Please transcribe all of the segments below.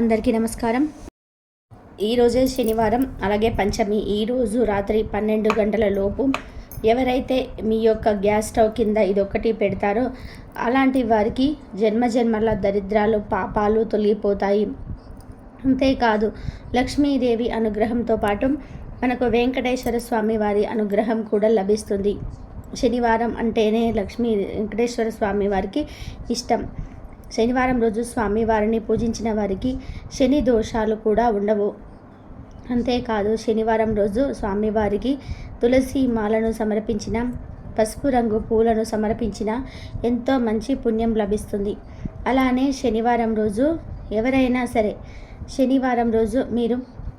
అందరికీ నమస్కారం. ఈరోజే శనివారం అలాగే పంచమి. ఈరోజు రాత్రి పన్నెండు గంటల లోపు ఎవరైతే మీ యొక్క గ్యాస్ స్టవ్ కింద ఇదొకటి పెడతారో అలాంటి వారికి జన్మ జన్మల దరిద్రాలు పాపాలు తొలగిపోతాయి. అంతేకాదు లక్ష్మీదేవి అనుగ్రహంతో పాటు మనకు వెంకటేశ్వర స్వామి వారి అనుగ్రహం కూడా లభిస్తుంది. శనివారం అంటేనే లక్ష్మీ వెంకటేశ్వర స్వామి వారికి ఇష్టం. శనివారం రోజు స్వామివారిని పూజించిన వారికి శని దోషాలు కూడా ఉండవు. అంతేకాదు శనివారం రోజు స్వామివారికి తులసి మాలను సమర్పించిన పసుపు రంగు పూలను సమర్పించిన ఎంతో మంచి పుణ్యం లభిస్తుంది. అలానే శనివారం రోజు ఎవరైనా సరే శనివారం రోజు మీరు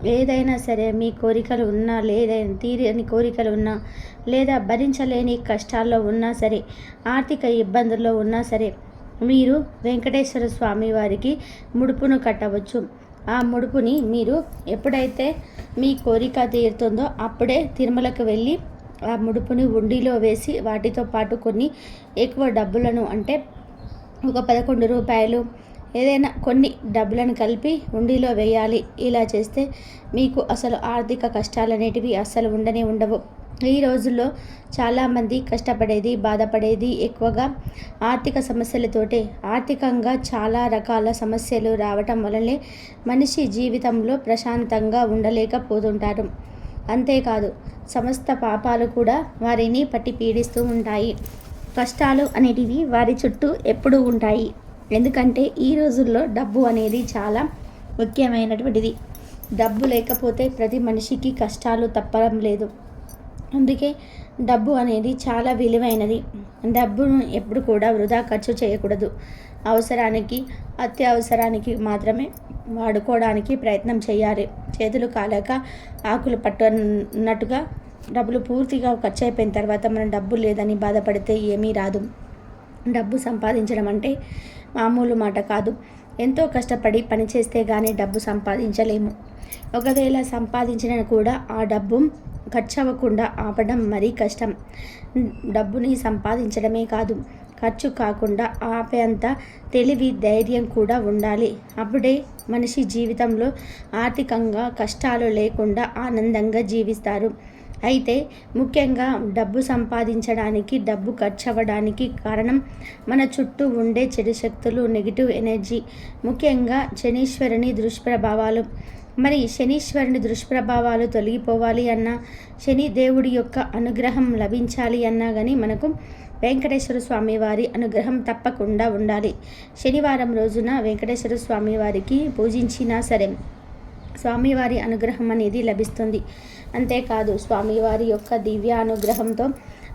ఏదైనా సరే మీ కోరికలు ఉన్నా లేదైనా తీరని కోరికలు ఉన్నా లేదా భరించలేని కష్టాల్లో ఉన్నా సరే ఆర్థిక ఇబ్బందుల్లో ఉన్నా సరే మీరు వెంకటేశ్వర స్వామి వారికి ముడుపును కట్టవచ్చు. ఆ ముడుపుని మీరు ఎప్పుడైతే మీ కోరిక తీరుతుందో అప్పుడే తిరుమలకు వెళ్ళి ఆ ముడుపుని ఉండిలో వేసి వాటితో పాటు కొన్ని ఎక్కువ డబ్బులను అంటే ఒక పదకొండు రూపాయలు ఏదైనా కొన్ని డబ్బులను కలిపి ఉండిలో వేయాలి. ఇలా చేస్తే మీకు అసలు ఆర్థిక కష్టాలు అనేటివి అస్సలు ఉండనే ఉండవు. ఈ రోజుల్లో చాలామంది కష్టపడేది బాధపడేది ఎక్కువగా ఆర్థిక సమస్యలతోటే. ఆర్థికంగా చాలా రకాల సమస్యలు రావటం వలనే మనిషి జీవితంలో ప్రశాంతంగా ఉండలేకపోతుంటారు. అంతేకాదు సమస్త పాపాలు కూడా వారిని పట్టి పీడిస్తూ ఉంటాయి. కష్టాలు అనేటివి వారి చుట్టూ ఎప్పుడూ ఉంటాయి. ఎందుకంటే ఈ రోజుల్లో డబ్బు అనేది చాలా ముఖ్యమైనటువంటిది. డబ్బు లేకపోతే ప్రతి మనిషికి కష్టాలు తప్పడం లేదు. అందుకే డబ్బు అనేది చాలా విలువైనది. డబ్బును ఎప్పుడు కూడా వృధా ఖర్చు చేయకూడదు. అవసరానికి అత్యవసరానికి మాత్రమే వాడుకోవడానికి ప్రయత్నం చేయాలి. చేతులు కాలేక ఆకులు పట్టున్నట్టుగా డబ్బులు పూర్తిగా ఖర్చు అయిపోయిన తర్వాత మనం డబ్బు లేదని బాధపడితే ఏమీ రాదు. డబ్బు సంపాదించడం అంటే మామూలు మాట కాదు. ఎంతో కష్టపడి పనిచేస్తే కానీ డబ్బు సంపాదించలేము. ఒకవేళ సంపాదించిన కూడా ఆ డబ్బు ఖర్చు అవ్వకుండా ఆపడం మరీ కష్టం. డబ్బుని సంపాదించడమే కాదు ఖర్చు కాకుండా ఆపేంత తెలివి ధైర్యం కూడా ఉండాలి. అప్పుడే మనిషి జీవితంలో ఆర్థికంగా కష్టాలు లేకుండా ఆనందంగా జీవిస్తారు. అయితే ముఖ్యంగా డబ్బు సంపాదించడానికి డబ్బు ఖర్చు అవ్వడానికి కారణం మన చుట్టూ ఉండే చెడు శక్తులు నెగిటివ్ ఎనర్జీ. ముఖ్యంగా శనీశ్వరుని దుష్ప్రభావాలు. మరి శనీశ్వరుని దుష్ప్రభావాలు తొలగిపోవాలి అన్నా శని దేవుడి యొక్క అనుగ్రహం లభించాలి అన్నా కానీ మనకు వెంకటేశ్వర స్వామి వారి అనుగ్రహం తప్పకుండా ఉండాలి. శనివారం రోజున వెంకటేశ్వర స్వామి వారికి పూజించినా సరే స్వామివారి అనుగ్రహం అనేది లభిస్తుంది. అంతేకాదు స్వామివారి యొక్క దివ్య అనుగ్రహంతో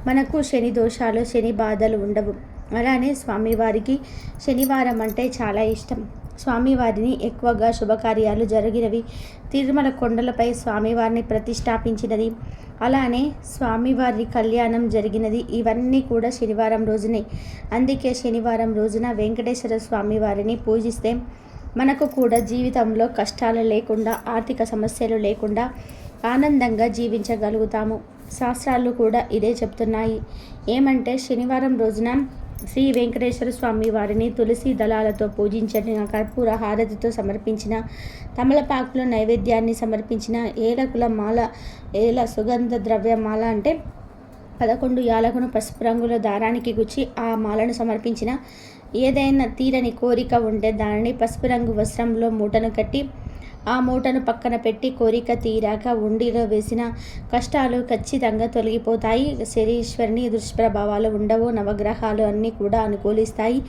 మనకు శని దోషాలు శని బాధలు ఉండవు. అలానే స్వామివారికి శనివారం అంటే చాలా ఇష్టం. స్వామివారిని ఎక్కువగా శుభకార్యాలు జరిగినవి. తిరుమల కొండలపై స్వామివారిని ప్రతిష్టాపించినది. అలానే స్వామివారి కళ్యాణం జరిగినది. ఇవన్నీ కూడా శనివారం రోజునే. అందుకే శనివారం రోజున వెంకటేశ్వర స్వామివారిని పూజిస్తే మనకు కూడా జీవితంలో కష్టాలు లేకుండా ఆర్థిక సమస్యలు లేకుండా ఆనందంగా జీవించగలుగుతాము. శాస్త్రాలు కూడా ఇదే చెప్తున్నాయి. ఏమంటే శనివారం రోజున శ్రీ వెంకటేశ్వర స్వామి వారిని తులసి దళాలతో పూజించిన కర్పూర హారతితో సమర్పించిన తమలపాకుల నైవేద్యాన్ని సమర్పించిన ఏలకుల మాల ఏల సుగంధ ద్రవ్య మాల అంటే పదకొండు యాలకును పసుపు రంగుల దారానికి గుచ్చి ఆ మాలను సమర్పించిన ఏదైనా తీరని కోరిక ఉంటే దానిని పసుపు రంగు వస్త్రంలో మూటను కట్టి ఆ మూటను పక్కన పెట్టి కోరిక తీరాక ఉండిలో వేసిన కష్టాలు ఖచ్చితంగా తొలగిపోతాయి. శరీశ్వరిని దుష్ప్రభావాలు ఉండవు నవగ్రహాలు అన్నీ కూడా అనుకూలిస్తాయి.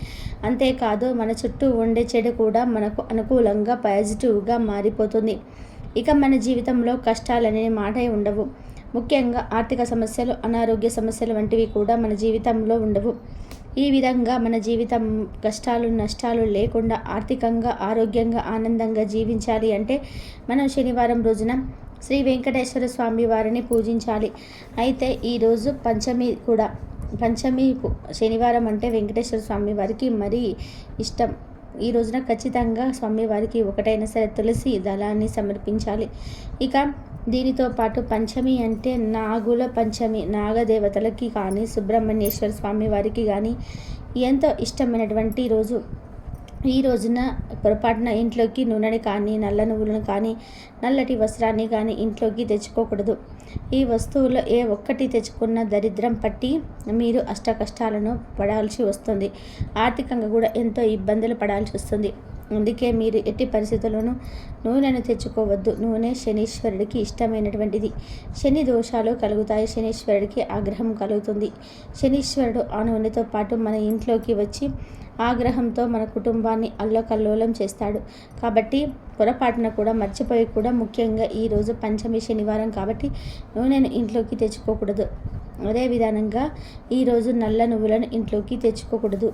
అంతేకాదు మన చుట్టూ ఉండే చెడు కూడా మనకు అనుకూలంగా పాజిటివ్గా మారిపోతుంది. ఇక మన జీవితంలో కష్టాలనే మాటే ఉండవు. ముఖ్యంగా ఆర్థిక సమస్యలు అనారోగ్య సమస్యలు వంటివి కూడా మన జీవితంలో ఉండవు. ఈ విధంగా మన జీవితం కష్టాలు నష్టాలు లేకుండా ఆర్థికంగా ఆరోగ్యంగా ఆనందంగా జీవించాలి అంటే మనం శనివారం రోజున శ్రీ వెంకటేశ్వర స్వామి వారిని పూజించాలి. అయితే ఈరోజు పంచమి కూడా పంచమి శనివారం అంటే వెంకటేశ్వర స్వామి వారికి మరీ ఇష్టం. ఈ రోజున ఖచ్చితంగా స్వామివారికి ఒకటైనా సరే తులసి దళాన్ని సమర్పించాలి. ఇక దీనితో పాటు పంచమి అంటే నాగుల పంచమి. నాగదేవతలకి కానీ సుబ్రహ్మణ్యేశ్వర స్వామి వారికి కానీ ఎంతో ఇష్టమైనటువంటి రోజు. ఈ రోజున పొరపాటున ఇంట్లోకి నూనెని కానీ నల్ల నువ్వులను కానీ నల్లటి వస్త్రాన్ని కానీ ఇంట్లోకి తెచ్చుకోకూడదు. ఈ వస్తువులో ఏ ఒక్కటి తెచ్చుకున్న దరిద్రం పట్టి మీరు అష్ట కష్టాలను పడాల్సి వస్తుంది. ఆర్థికంగా కూడా ఎంతో ఇబ్బందులు పడాల్సి వస్తుంది. అందుకే మీరు ఎట్టి పరిస్థితుల్లోనూ నూనెను తెచ్చుకోవద్దు. నూనె శనీశ్వరుడికి ఇష్టమైనటువంటిది. శని దోషాలు కలుగుతాయి. శనీశ్వరుడికి ఆగ్రహం కలుగుతుంది. శనీశ్వరుడు ఆ నూనెతో పాటు మన ఇంట్లోకి వచ్చి ఆగ్రహంతో మన కుటుంబాన్ని అల్లకల్లోలం చేస్తాడు. కాబట్టి పొరపాటున కూడా మర్చిపోయి కూడా ముఖ్యంగా ఈరోజు పంచమి శనివారం కాబట్టి నూనెను ఇంట్లోకి తెచ్చుకోకూడదు. అదే విధానంగా ఈరోజు నల్ల నువ్వులను ఇంట్లోకి తెచ్చుకోకూడదు.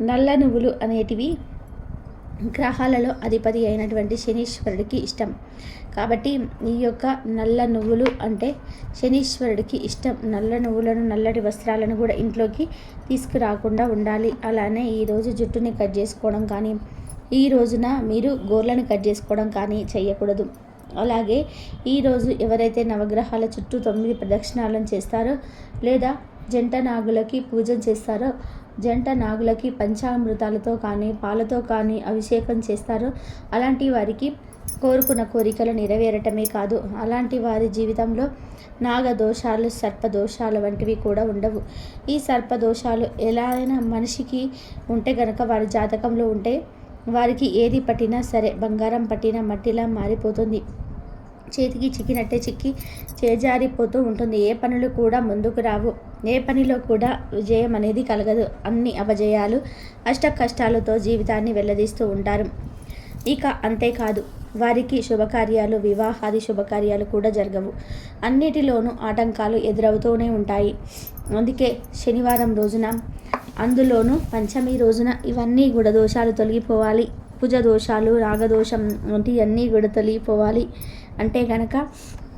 నల్ల నువ్వులు అనేటివి గ్రహాలలో అధిపతి అయినటువంటి శనీశ్వరుడికి ఇష్టం. కాబట్టి ఈ యొక్క నల్ల నువ్వులు అంటే శనీశ్వరుడికి ఇష్టం. నల్ల నువ్వులను నల్లటి వస్త్రాలను కూడా ఇంట్లోకి తీసుకురాకుండా ఉండాలి. అలానే ఈరోజు జుట్టుని కట్ చేసుకోవడం కానీ ఈ రోజున మీరు గోర్లను కట్ చేసుకోవడం కానీ చేయకూడదు అలాగే ఈరోజు ఎవరైతే నవగ్రహాల చుట్టూ తొమ్మిది ప్రదక్షిణాలను చేస్తారో లేదా జంట నాగులకి పూజ చేస్తారో జంట నాగులకి పంచామృతాలతో కానీ పాలతో కానీ అభిషేకం చేస్తారు. అలాంటి వారికి కోరుకున్న కోరికలు నెరవేరటమే కాదు. అలాంటి వారి జీవితంలో నాగదోషాలు సర్పదోషాలు వంటివి కూడా ఉండవు. ఈ సర్పదోషాలు ఎలా అయినా మనిషికి ఉంటే గనక వారి జాతకంలో ఉంటే వారికి ఏది పట్టినా సరే బంగారం పట్టినా మట్టిలా మారిపోతుంది. చేతికి చిక్కినట్టే చిక్కి చేజారిపోతూ ఉంటుంది. ఏ పనులు కూడా ముందుకు రావు. ఏ పనిలో కూడా విజయం అనేది కలగదు. అన్ని అపజయాలు అష్ట కష్టాలతో జీవితాన్ని వెల్లదీస్తూ ఉంటారు. ఇక అంతేకాదు వారికి శుభకార్యాలు వివాహాది శుభకార్యాలు కూడా జరగవు. అన్నిటిలోనూ ఆటంకాలు ఎదురవుతూనే ఉంటాయి. అందుకే శనివారం రోజున అందులోనూ పంచమి రోజున ఇవన్నీ కూడా దోషాలు తొలగిపోవాలి. భుజ దోషాలు రాగదోషం వంటి అన్నీ కూడా తొలగిపోవాలి. అంటే కనుక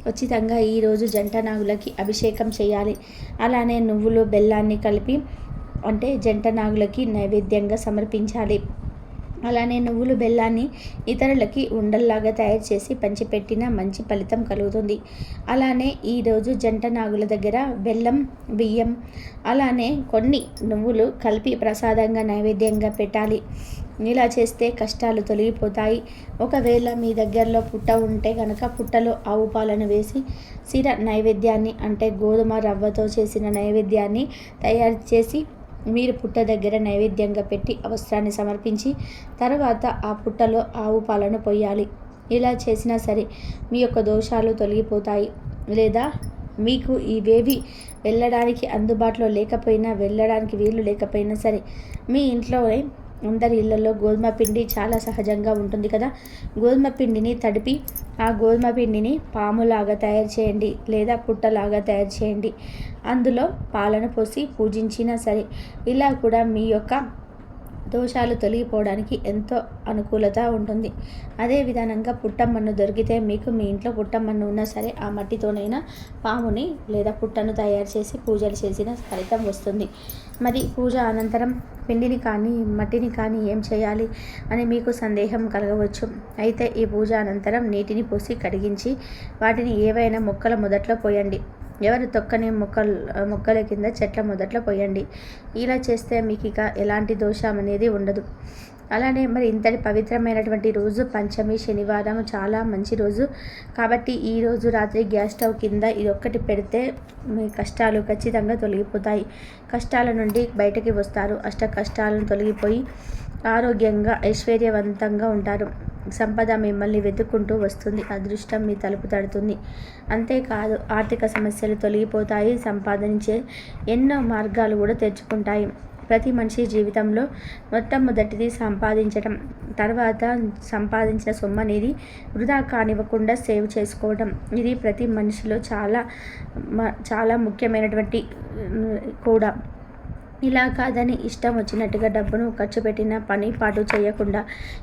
ఉచితంగా ఈరోజు జంట నాగులకి అభిషేకం చేయాలి. అలానే నువ్వులు బెల్లాన్ని కలిపి అంటే జంట నాగులకి నైవేద్యంగా సమర్పించాలి. అలానే నువ్వులు బెల్లాన్ని ఇతరులకి ఉండల్లాగా తయారు చేసి పంచిపెట్టిన మంచి ఫలితం కలుగుతుంది. అలానే ఈరోజు జంట నాగుల దగ్గర బెల్లం బియ్యం అలానే కొన్ని నువ్వులు కలిపి ప్రసాదంగా నైవేద్యంగా పెట్టాలి. ఇలా చేస్తే కష్టాలు తొలగిపోతాయి. ఒకవేళ మీ దగ్గరలో పుట్ట ఉంటే కనుక పుట్టలో ఆవు పాలను వేసి సిర నైవేద్యాన్ని అంటే గోధుమ రవ్వతో చేసిన నైవేద్యాన్ని తయారు చేసి మీరు పుట్ట దగ్గర నైవేద్యంగా పెట్టి అవసరాన్ని సమర్పించి తర్వాత ఆ పుట్టలో ఆవు పాలను పోయాలి ఇలా చేసినా సరే మీ యొక్క దోషాలు తొలగిపోతాయి. లేదా మీకు ఇవేవి వెళ్ళడానికి అందుబాటులో లేకపోయినా వెళ్ళడానికి వీలు లేకపోయినా సరే మీ ఇంట్లోనే అందరి ఇళ్ళలో గోధుమ పిండి చాలా సహజంగా ఉంటుంది కదా. గోధుమ పిండిని తడిపి ఆ గోధుమ పిండిని పాములాగా తయారు చేయండి లేదా పుట్టలాగా తయారు చేయండి. అందులో పాలను పోసి పూజించినా సరే ఇలా కూడా మీ యొక్క దోషాలు తొలగిపోవడానికి ఎంతో అనుకూలత ఉంటుంది. అదే విధానంగా పుట్టమ్మను దొరికితే మీకు మీ ఇంట్లో పుట్టమ్మను ఉన్నా సరే ఆ మట్టితోనైనా పాముని లేదా పుట్టను తయారు చేసి పూజలు చేసిన ఫలితం వస్తుంది. మరి పూజ అనంతరం పిండిని కానీ మట్టిని కానీ ఏం చేయాలి అని మీకు సందేహం కలగవచ్చు. అయితే ఈ పూజ అనంతరం నీటిని పోసి కడిగించి వాటిని ఏవైనా మొక్కల మొదట్లో పోయండి. ఎవరు తొక్కని మొక్కలు మొక్కల కింద చెట్ల మొదట్లో పోయండి. ఇలా చేస్తే మీకు ఇక ఎలాంటి దోషం అనేది ఉండదు. అలానే మరి ఇంతటి పవిత్రమైనటువంటి రోజు పంచమి శనివారం చాలా మంచి రోజు. కాబట్టి ఈ రోజు రాత్రి గ్యాస్ స్టవ్ కింద ఇది ఒక్కటి పెడితే మీ కష్టాలు ఖచ్చితంగా తొలగిపోతాయి. కష్టాల నుండి బయటకి వస్తారు. అష్ట కష్టాలను తొలగిపోయి ఆరోగ్యంగా ఐశ్వర్యవంతంగా ఉంటారు. సంపద మిమ్మల్ని వెతుక్కుంటూ వస్తుంది. అదృష్టం మీ తలుపు తడుతుంది. అంతేకాదు ఆర్థిక సమస్యలు తొలగిపోతాయి. సంపాదించే ఎన్నో మార్గాలు కూడా తెచ్చుకుంటాయి ప్రతి మనిషి జీవితంలో మొట్టమొదటిది సంపాదించడం తర్వాత సంపాదించిన సొమ్ము అనేది వృధా కానివ్వకుండా సేవ్ చేసుకోవడం ఇది ప్రతి మనిషిలో చాలా చాలా ముఖ్యమైనటువంటి కూడా. ఇలా కాదని ఇష్టం వచ్చినట్టుగా డబ్బును ఖర్చు పెట్టిన పని పాటు చేయకుండా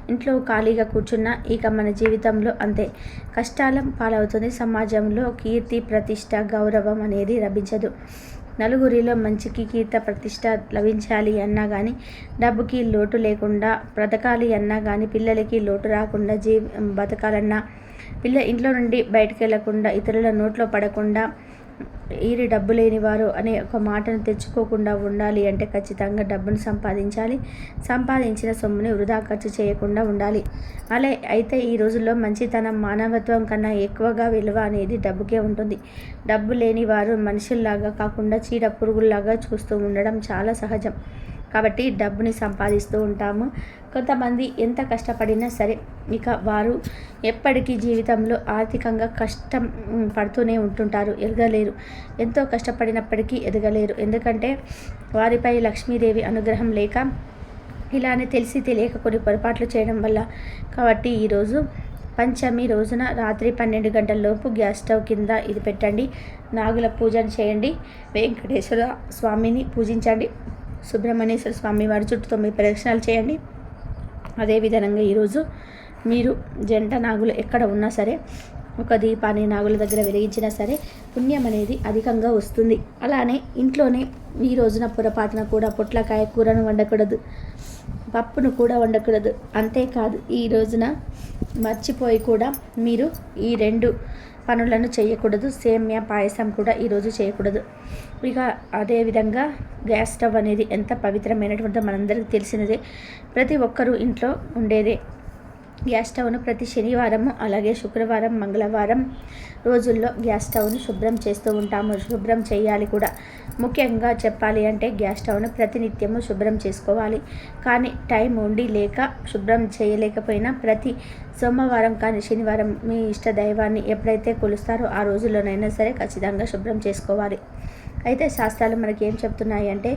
ఇంట్లో ఖాళీగా కూర్చున్న ఇక మన జీవితంలో అంతే. కష్టాల పాలవుతుంది సమాజంలో కీర్తి ప్రతిష్ట గౌరవం అనేది లభించదు. నలుగురిలో మంచికి కీర్త ప్రతిష్ట లభించాలి అన్నా కానీ డబ్బుకి లోటు లేకుండా బ్రతకాలి అన్నా కానీ పిల్లలకి లోటు రాకుండా జీ బతకాలన్నా పిల్ల ఇంట్లో నుండి బయటకు వెళ్ళకుండా ఇతరుల నోట్లో పడకుండా ఈరి డబ్బు లేని వారు అనే ఒక మాటను తెచ్చుకోకుండా ఉండాలి అంటే ఖచ్చితంగా డబ్బును సంపాదించాలి. సంపాదించిన సొమ్ముని వృధా ఖర్చు చేయకుండా ఉండాలి. అలా అయితే ఈ రోజుల్లో మంచితనం మానవత్వం కన్నా ఎక్కువగా విలువ అనేది డబ్బుకే ఉంటుంది. డబ్బు లేని వారు మనుషుల్లాగా కాకుండా చీడ పురుగుల్లాగా చూస్తూ ఉండడం చాలా సహజం. కాబట్టి డబ్బుని సంపాదిస్తూ ఉంటాము. కొంతమంది ఎంత కష్టపడినా సరే ఇక వారు ఎప్పటికీ జీవితంలో ఆర్థికంగా కష్టం పడుతూనే ఉంటుంటారు. ఎదగలేరు. ఎంతో కష్టపడినప్పటికీ ఎదగలేరు. ఎందుకంటే వారిపై లక్ష్మీదేవి అనుగ్రహం లేక ఇలానే తెలిసి తెలియక కొన్ని పొరపాట్లు చేయడం వల్ల కాబట్టి ఈరోజు పంచమి రోజున రాత్రి పన్నెండు గంటల లోపు గ్యాస్ స్టవ్ కింద ఇది పెట్టండి. నాగుల పూజను చేయండి. వెంకటేశ్వర స్వామిని పూజించండి. సుబ్రహ్మణ్యేశ్వర స్వామి వారి చుట్టూ తొమ్మిది ప్రదక్షిణాలు చేయండి. అదేవిధంగా ఈరోజు మీరు జంట నాగులు ఎక్కడ ఉన్నా సరే ఒక దీపాన్ని నాగుల దగ్గర వెలిగించినా సరే పుణ్యం అనేది అధికంగా వస్తుంది. అలానే ఇంట్లోనే ఈ రోజున పొరపాటున కూడా పొట్లకాయ కూరను వండకూడదు పప్పును కూడా వండకూడదు. అంతేకాదు ఈ రోజున మర్చిపోయి కూడా మీరు ఈ రెండు పనులను చేయకూడదు. సేమ్యా పాయసం కూడా ఈరోజు చేయకూడదు. ఇక అదేవిధంగా గ్యాస్ స్టవ్ అనేది ఎంత పవిత్రమైనటువంటిదో మనందరికీ తెలిసినదే. ప్రతి ఒక్కరూ ఇంట్లో ఉండేదే. గ్యాస్ స్టవ్ను ప్రతి శనివారము అలాగే శుక్రవారం మంగళవారం రోజుల్లో గ్యాస్ స్టవ్ను శుభ్రం చేస్తూ ఉంటాము. శుభ్రం చేయాలి కూడా. ముఖ్యంగా చెప్పాలి అంటే గ్యాస్ స్టవ్ను ప్రతినిత్యము శుభ్రం చేసుకోవాలి. కానీ టైం ఉండి లేక శుభ్రం చేయలేకపోయినా ప్రతి సోమవారం కానీ శనివారం మీ ఇష్ట దైవాన్ని ఎప్పుడైతే కొలుస్తారో ఆ రోజుల్లోనైనా సరే ఖచ్చితంగా శుభ్రం చేసుకోవాలి. అయితే శాస్త్రాలు మనకి ఏం చెప్తున్నాయి అంటే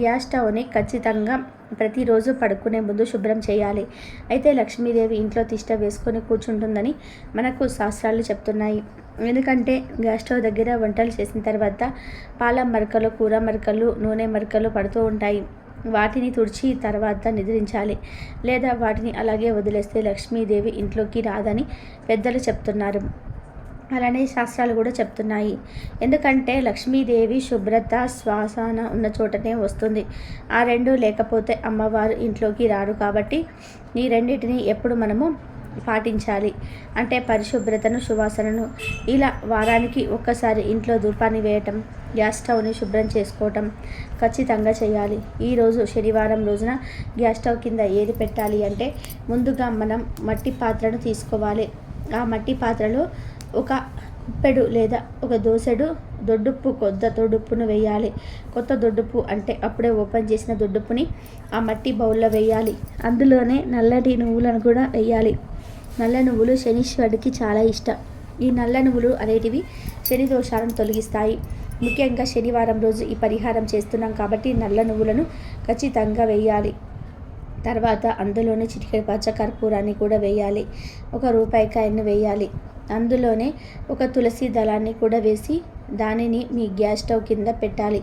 గ్యాస్ స్టవ్ని ఖచ్చితంగా ప్రతిరోజు పడుకునే ముందు శుభ్రం చేయాలి. అయితే లక్ష్మీదేవి ఇంట్లో తిష్ట వేసుకొని కూర్చుంటుందని మనకు శాస్త్రాలు చెప్తున్నాయి. ఎందుకంటే గ్యాస్ స్టవ్ దగ్గర వంటలు చేసిన తర్వాత పాల మరకలు కూర మరకలు నూనె మరకలు పడుతూ ఉంటాయి. వాటిని తుడిచి తర్వాత నిద్రించాలి. లేదా వాటిని అలాగే వదిలేస్తే లక్ష్మీదేవి ఇంట్లోకి రాదని పెద్దలు చెప్తున్నారు. అలానే శాస్త్రాలు కూడా చెప్తున్నాయి. ఎందుకంటే లక్ష్మీదేవి శుభ్రత శ్వాసన ఉన్న చోటనే వస్తుంది. ఆ రెండు లేకపోతే అమ్మవారు ఇంట్లోకి రారు కాబట్టి ఈ రెండింటిని ఎప్పుడు మనము పాటించాలి. అంటే పరిశుభ్రతను సువాసనను ఇలా వారానికి ఒక్కసారి ఇంట్లో ధూపాన్ని వేయటం గ్యాస్ స్టవ్ని శుభ్రం చేసుకోవటం ఖచ్చితంగా చేయాలి. ఈరోజు శనివారం రోజున గ్యాస్ స్టవ్ కింద ఏది పెట్టాలి అంటే ముందుగా మనం మట్టి పాత్రను తీసుకోవాలి. ఆ మట్టి పాత్రలో ఒక కుప్పెడు లేదా ఒక దోసెడు దొడ్డుప్పు కొత్త దొడ్డుప్పును వేయాలి. కొత్త దొడ్డుప్పు అంటే అప్పుడే ఓపెన్ చేసిన దొడ్డుప్పుని ఆ మట్టి బౌల్లో వేయాలి. అందులోనే నల్లటి నువ్వులను కూడా వేయాలి. నల్ల నువ్వులు శనీశ్వరుడికి చాలా ఇష్టం. ఈ నల్ల నువ్వులు అనేటివి శని దోషాలను తొలగిస్తాయి. ముఖ్యంగా శనివారం రోజు ఈ పరిహారం చేస్తున్నాం కాబట్టి నల్ల నువ్వులను ఖచ్చితంగా వేయాలి. తర్వాత అందులోనే చిటికెడు పచ్చ కర్పూరాన్ని కూడా వేయాలి. ఒక రూపాయి కాయను వేయాలి. అందులోనే ఒక తులసి దళాన్ని కూడా వేసి దానిని మీ గ్యాస్ స్టవ్ కింద పెట్టాలి.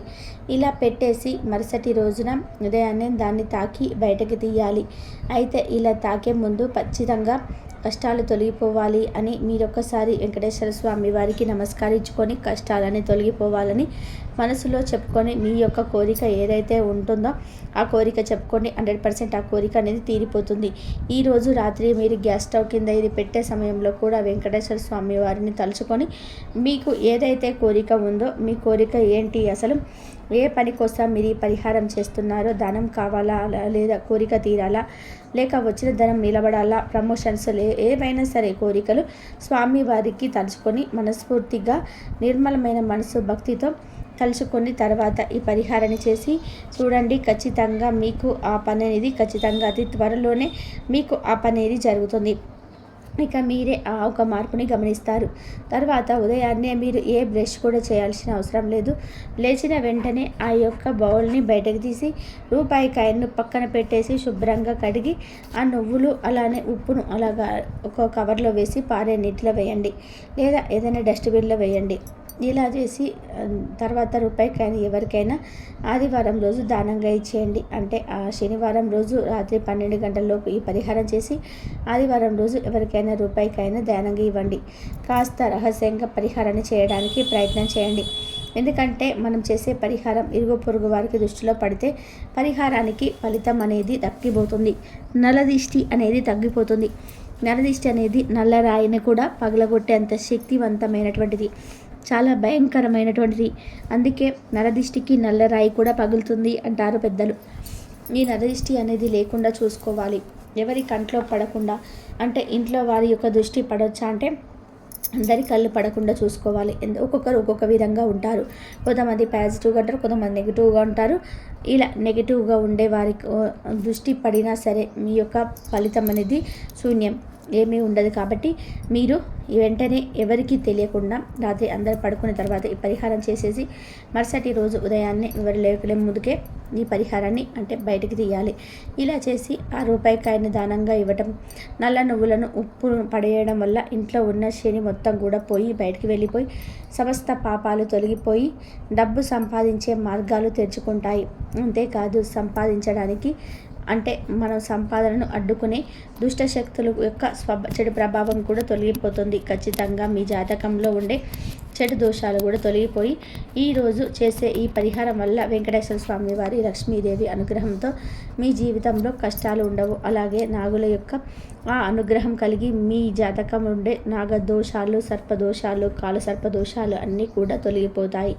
ఇలా పెట్టేసి మరుసటి రోజున ఉదయాన్నే దాన్ని తాకి బయటకు తీయాలి. అయితే ఇలా తాకే ముందు ఖచ్చితంగా కష్టాలు తొలగిపోవాలి అని మీరొకసారి వెంకటేశ్వర స్వామి వారికి నమస్కరించుకొని కష్టాలని తొలగిపోవాలని మనసులో చెప్పుకొని మీ యొక్క కోరిక ఏదైతే ఉంటుందో ఆ కోరిక చెప్పుకొని హండ్రెడ్ పర్సెంట్ ఆ కోరిక అనేది తీరిపోతుంది. ఈరోజు రాత్రి మీరు గ్యాస్ స్టవ్ కింద ఇది పెట్టే సమయంలో కూడా వెంకటేశ్వర స్వామి వారిని తలుచుకొని మీకు ఏదైతే కోరిక ఉందో మీ కోరిక ఏంటి అసలు ఏ పని కోసం మీరు పరిహారం చేస్తున్నారో ధనం కావాలా లేదా కోరిక తీరాలా లేక వచ్చిన ధనం నిలబడాలా? ప్రమోషన్స్ లే ఏవైనా సరే కోరికలు స్వామి వారికి తలుచుకొని మనస్ఫూర్తిగా నిర్మలమైన మనసు భక్తితో కలుసుకొని తర్వాత ఈ పరిహారాన్ని చేసి చూడండి ఖచ్చితంగా మీకు ఆ పని అనేది ఖచ్చితంగా అతి త్వరలోనే మీకు ఆ పని అనేది జరుగుతుంది. ఇక మీరే ఆ ఒక మార్పుని గమనిస్తారు. తర్వాత ఉదయాన్నే మీరు ఏ బ్రష్ కూడా చేయాల్సిన అవసరం లేదు. లేచిన వెంటనే ఆ యొక్క బౌల్ని బయటకు తీసి రూపాయి కాయను పక్కన పెట్టేసి శుభ్రంగా కడిగి ఆ నువ్వులు అలానే ఉప్పును అలాగా ఒక కవర్లో వేసి పారే నీటిలో వేయండి. లేదా ఏదైనా డస్ట్బిన్లో వేయండి. ఇలా చేసి తర్వాత రూపాయికైనా ఎవరికైనా ఆదివారం రోజు దానంగా ఇచ్చేయండి. అంటే ఆ శనివారం రోజు రాత్రి పన్నెండు గంటలలోపు ఈ పరిహారం చేసి ఆదివారం రోజు ఎవరికైనా రూపాయికైనా దానంగా ఇవ్వండి. కాస్త రహస్యంగా పరిహారాన్ని చేయడానికి ప్రయత్నం చేయండి. ఎందుకంటే మనం చేసే పరిహారం ఇరుగు పొరుగు వారికి దృష్టిలో పడితే పరిహారానికి ఫలితం అనేది తగ్గిపోతుంది నలదిష్టి అనేది తగ్గిపోతుంది. నలదిష్టి అనేది నల్ల రాయిని కూడా పగలగొట్టేంత శక్తివంతమైనటువంటిది. చాలా భయంకరమైనటువంటిది. అందుకే నరదిష్టికి నల్లరాయి కూడా పగులుతుంది అంటారు పెద్దలు. ఈ నరదిష్టి అనేది లేకుండా చూసుకోవాలి. ఎవరి కంట్లో పడకుండా అంటే ఇంట్లో వారి యొక్క దృష్టి పడవచ్చా అంటే అందరి కళ్ళు పడకుండా చూసుకోవాలి. ఒక్కొక్కరు ఒక్కొక్క విధంగా ఉంటారు. కొంతమంది పాజిటివ్గా ఉంటారు కొంతమంది నెగిటివ్గా ఉంటారు. ఇలా నెగిటివ్గా ఉండే వారికి దృష్టి పడినా సరే మీ యొక్క ఫలితం అనేది శూన్యం. ఏమీ ఉండదు కాబట్టి మీరు వెంటనే ఎవరికీ తెలియకుండా రాత్రి అందరు పడుకున్న తర్వాత ఈ పరిహారం చేసేసి మరుసటి రోజు ఉదయాన్నే ఎవరు లేకలే ముందుకే ఈ పరిహారాన్ని అంటే బయటికి తీయాలి. ఇలా చేసి ఆ రూపాయికాయని దానంగా ఇవ్వటం నల్ల నువ్వులను ఉప్పు పడేయడం వల్ల ఇంట్లో ఉన్న శని మొత్తం కూడా పోయి బయటికి వెళ్ళిపోయి సమస్త పాపాలు తొలగిపోయి డబ్బు సంపాదించే మార్గాలు తెరుచుకుంటాయి. అంతేకాదు సంపాదించడానికి అంటే మనం సంపాదనను అడ్డుకునే దుష్టశక్తుల యొక్క స్వభ చెడు ప్రభావం కూడా తొలగిపోతుంది. ఖచ్చితంగా మీ జాతకంలో ఉండే చెడు దోషాలు కూడా తొలగిపోయి ఈరోజు చేసే ఈ పరిహారం వల్ల వెంకటేశ్వర స్వామి వారి లక్ష్మీదేవి అనుగ్రహంతో మీ జీవితంలో కష్టాలు ఉండవు. అలాగే నాగుల యొక్క ఆ అనుగ్రహం కలిగి మీ జాతకం ఉండే నాగదోషాలు సర్పదోషాలు కాల సర్పదోషాలు అన్నీ కూడా తొలగిపోతాయి.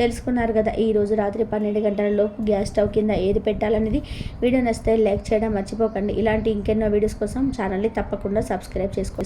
తెలుసుకున్నారు కదా ఈరోజు రాత్రి పన్నెండు గంటల లోపు గ్యాస్ స్టవ్ కింద ఏది పెట్టాలనేది. వీడియో నచ్చితే లైక్ చేయడం మర్చిపోకండి. ఇలాంటి ఇంకెన్నో వీడియోస్ కోసం ఛానల్ని తప్పకుండా సబ్స్క్రైబ్ చేసుకోండి